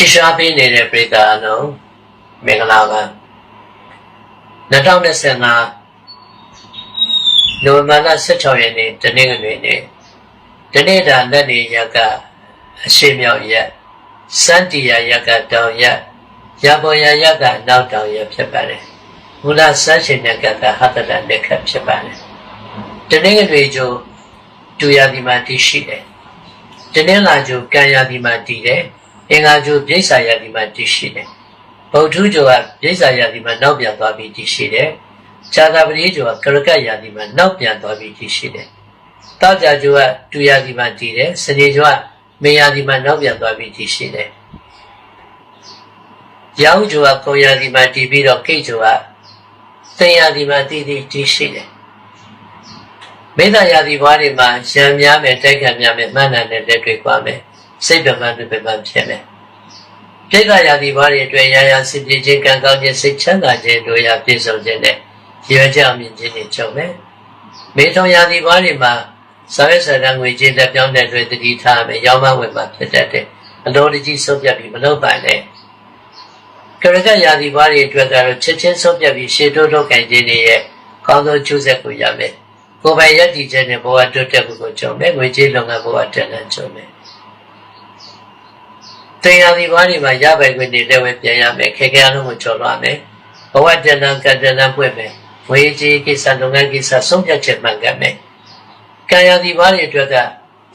ချစ်ရှားပေးနေတဲ့ပြည်သားအလုံးမင်္ဂလာပါ2025နိုဝင်ဘာလ16ရက်နေ့တနင်္ဂနွေနေ့တနေ့တာလက်နေရက်ကအရှိမြောက်ရက်စန္တီယာရက်ကတောင်ရက်ရပေါ်ရရက်ကအနောက်တောင်ရက်ဖြစ်ပါတယ်မူလစမ်းရှင်တဲ့ကကဟတတလက်ခတ်ဖြစ်ပါတယ်တနင်္ဂနွေကျိုးဒူယာဒီမှာတည်ရှိတယ်တနင်္လာကျိုးကံယာဒီမှာတည်တယ် အင်္ဂါကျိုးပြိဿာယာဒီမှာတည်ရှိတယ်ဗုဒ္ဓကျိုးကပြိဿာယာဒီမှာနောက်ပြန်သွားပြီးတည်ရှိတယ်ဇာတာပတိကျိုးကကရကတ်ယာဒီမှာနောက်ပြန်သွားပြီးတည်ရှိတယ်တောက်ကြကျိုးကဒူယာဒီမှာတည်တယ်စနေကျိုးကမေယာဒီမှာနောက်ပြန်သွားပြီးတည်ရှိတယ်ရောင်ကျိုးကကုံယာဒီမှာတည်ပြီးတော့ကိတ်ကျိုးကသင်ယာဒီမှာတည်တည်တည်ရှိတယ်မေတ္တာယာဒီဘွားတွေမှာရံများမယ်တိုက်ခံများမယ်မှန်တယ်နဲ့လက်တွေ့ကွာမယ် စိတ်ပြမှန်ပြမှန်ဖြစ်မယ်ပြိဿယာဒီဘွားတွေအတွက်ရာရာစင်ပြေခြင်းကံကောင်းခြင်းစိတ်ချမ်းသာခြင်းတို့ရာပြည့်စုံခြင်းနဲ့ရည်ရွယ်ချက်အမြင့်ခြင်းတွေချုပ်မယ်မေထုံယာဒီဘွားတွေမှာစာရွက်စာတမ်းငွေကြေးတက်ပြောင်းတဲ့အတွက်တတိထားမယ်ရောင်းမဝင်မှာဖြစ်တတ်တယ်အလိုတကြီးဆုံးပြတ်ပြီးမလုပ်ပါနဲ့ကရကယာဒီဘွားတွေအတွက်ကတော့ချက်ချင်းဆုံးပြတ်ပြီးရှေ့တိုးထုတ်ကြခြင်းတွေရဲ့ကောင်းသောကျိုးဆက်ကိုရမယ်ကိုယ်ပိုင်ရည်တည်ခြင်းနဲ့ဘဝတိုးတက်မှုကိုကြုံမယ်ငွေကြေးလုပ်ငန်းဘဝတက်လန်းကြုံမယ် တရားဒီဘာတွေမှာရပိုင်ခွင့်တွေလည်းဝယ်ပြန်ရမယ်ခေခေအလုံးကိုကျော်လွှားမယ်ဘဝတက်လန်းကတက်လန်းပွင့်မယ်ငွေကြေးကိစ္စလုပ်ငန်းကိစ္စဆုံးဖြတ်ချက်မှန်ကန်မယ်ကံရဒီဘာတွေအတွက်က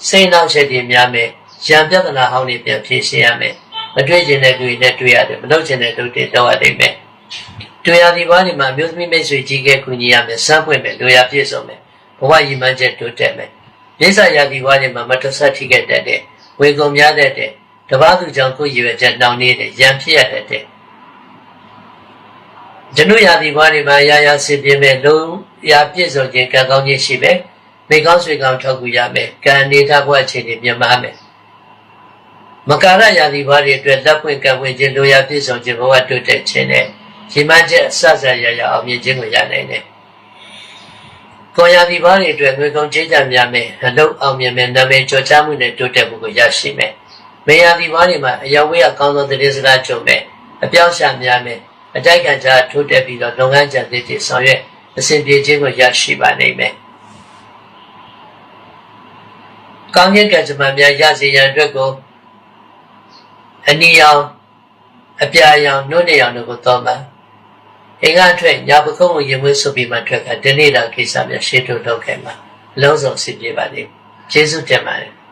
စိတ်နှောက်ချက်တွေများမယ်ရံပြဿနာဟောင်းတွေပြန်ဖြေရှင်းရမယ်မတွေ့ကျင်တဲ့တွေ့နဲ့တွေ့ရတယ်မလုပ်ကျင်တဲ့လုပ်တွေတော့ရနိုင်မယ်တွေ့ရဒီဘာတွေမှာမျိုးသမီးမိတ်ဆွေကြီးကကူညီရမယ်စမ်းပွင့်မယ်လူရပြည့်စုံမယ်ဘဝရည်မှန်းချက်တိုးတက်မယ်လိစ္ဆာရာဒီဘာတွေမှာမတဆတ်ထိခဲ့တဲ့ဝေကုံများတဲ့တ ပားသူကြောင့်ကိုယ်ရည်ရွယ်ချက်နှောင့်နှေးတယ်ရံဖြစ်ရတဲ့ကျွန်ုပ်ရာဒီဘွားတွေမှာရာရာစင်ပြင်းမဲ့လုံးရာပြည့်စုံခြင်းကံကောင်းခြင်းရှိမယ်မိကောင်းဆွေကောင်းထောက်ကူရမယ်ကံနေတာဘွားအခြေအနေမြတ်မားမယ်မကာရရာဒီဘွားတွေအတွက်လက်ပွင့်ကံဝင်ခြင်းလိုရာပြည့်စုံခြင်းဘဝတိုးတက်ခြင်းနဲ့ရည်မှန်းချက်အဆဆရရအောင်မြင်ခြင်းကိုရနိုင်တယ်ကိုရာဒီဘွားတွေအတွက်ငွေကုန်ကြေးကြများမယ်အလုပ်အောင်မြင်မယ်နာမည်ကျော်ကြားမှုနဲ့တိုးတက်မှုကိုရရှိမယ် မေယာဒီဘာတွေမှာအယောဝေးအကောင်းဆုံးသတင်းစကားကြုံမဲ့အပြောင်းရှာများမဲ့အတိုက်ခံကြထိုးတက်ပြီးတော့လုပ်ငန်းကြံသေးတွေဆောင်ရွက်အစဉ်ပြေခြင်းကိုရရှိပါနိုင်မယ်။ကောင်းခြင်းကံကြမ္မာများရစေရန်အတွက်ကိုအနီရောင်အပြာရောင်နှုတ်နေရောင်တို့ကိုတော့မှာအင်္ဂါထွက်ညာပကုံးကိုရင်မွေးဆုပ်ပြီးမှထွက်ကဒီနေ့တော့ကိစ္စများရှေ့ထုတ်လုပ်ခဲ့မှာလုံးစုံစစ်ပြေပါလိမ့်။ကျေးဇူးတင်ပါတယ်။